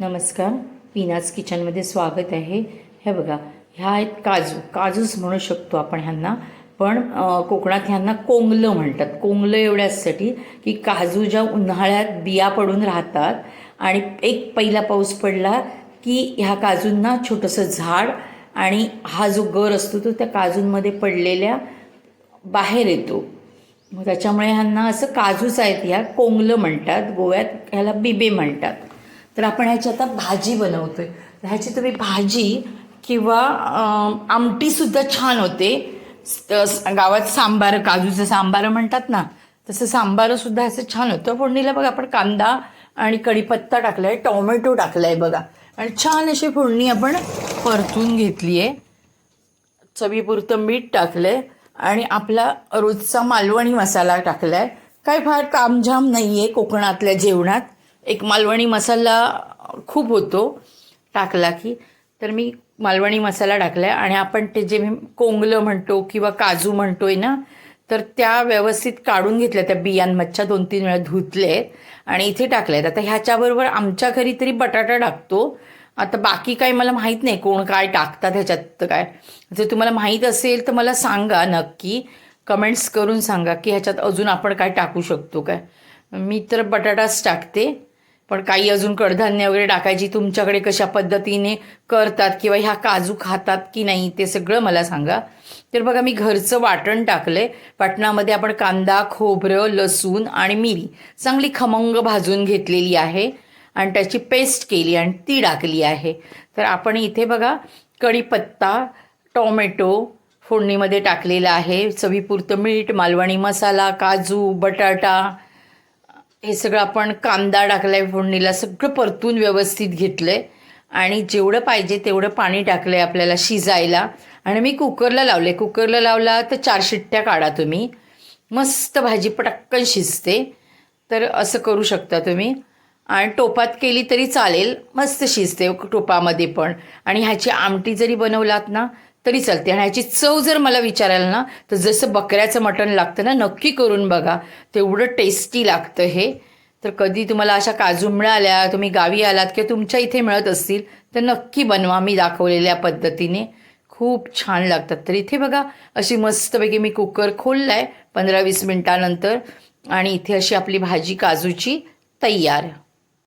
नमस्कार. पीनाज किचनमध्ये स्वागत आहे. हे बघा ह्या आहेत काजू. काजूच म्हणू शकतो आपण ह्यांना पण कोकणात ह्यांना कोंगलं म्हणतात. कोंगलं एवढ्याचसाठी की काजू ज्या उन्हाळ्यात बिया पडून राहतात आणि एक पहिला पाऊस पडला की ह्या काजूंना छोटंसं झाड आणि हा जो गर असतो तो त्या काजूंमध्ये पडलेल्या बाहेर येतो. मग त्याच्यामुळे ह्यांना असं काजूच आहेत ह्या कोंगलं म्हणतात. गोव्यात ह्याला बिबे म्हणतात. तर आपण ह्याची आता भाजी बनवतोय. तर ह्याची तुम्ही भाजी किंवा आमटीसुद्धा छान होते. गावात सांबार काजूचं सांबार म्हणतात ना तसं सांबारसुद्धा असं छान होतं. फोडणीला बघा आपण कांदा आणि कढीपत्ता टाकला आहे टोमॅटो टाकला आहे बघा. आणि छान अशी फोडणी आपण परतून घेतली आहे चवीपुरतं मीठ टाकलं आहे आणि आपला रोजचा मालवणी मसाला टाकला आहे काय फार कामझाम नाही आहे कोकणातल्या जेवणात. एक मालवणी मसाला खूप होतो टाकला की तर मी मालवणी मसाला टाकला आहे आणि आपण ते जे मी कोंगलं म्हणतो किंवा काजू म्हणतोय ना तर त्या व्यवस्थित काढून घेतल्या त्या बियांमच्छा दोन तीन वेळा धुतले आहेत आणि इथे टाकले आहेत आता ह्याच्याबरोबर आमच्या घरी तरी बटाटा टाकतो. आता बाकी काय मला माहीत नाही कोण काय टाकतात ह्याच्यात काय. जर तुम्हाला माहीत असेल तर मला सांगा नक्की. कमेंट्स करून सांगा की ह्याच्यात अजून आपण काय टाकू शकतो काय. मी तर बटाटाच टाकते. पण काही अजून कडधान्य वगैरे टाकायची तुमच्याकडे कशा पद्धतीने करतात किंवा ह्या काजू खातात की नाही ते सगळं मला सांगा. तर बघा मी घरचं वाटण टाकलंय. वाटणामध्ये आपण कांदा खोबरं लसूण आणि मिरी चांगली खमंग भाजून घेतलेली आहे आणि त्याची पेस्ट केली आणि ती टाकली आहे. तर आपण इथे बघा कढीपत्ता टोमॅटो फोडणीमध्ये टाकलेला आहे. चवीपुरतं मीठ मालवणी मसाला काजू बटाटा हे सगळं आपण कांदा टाकला आहे फोडणीला सगळं परतून व्यवस्थित घेतलं आहे आणि जेवढं पाहिजे तेवढं पाणी टाकलं आहे आपल्याला शिजायला. आणि मी कुकरला लावले कुकरला लावला तर चार शिट्ट्या काढा तुम्ही. मस्त भाजी पटक्कन शिजते. तर असं करू शकता तुम्ही. आणि टोपात केली तरी चालेल. मस्त शिजते टोपामध्ये पण. आणि ह्याची आमटी जरी बनवलात ना तरी चालते. आणि ह्याची चव जर मला विचारायला ना तर जसं बकऱ्याचं मटण लागतं ना नक्की करून बघा. तेवढं टेस्टी लागतं हे. तर कधी तुम्हाला अशा काजू मिळाल्या तुम्ही गावी आलात किंवा तुमच्या इथे मिळत असतील तर नक्की बनवा. मी दाखवलेल्या पद्धतीने. खूप छान लागतात. तर इथे बघा अशी मस्तपैकी मी कुकर खोलला आहे पंधरा वीस मिनटानंतर. आणि इथे अशी आपली भाजी काजूची तयार.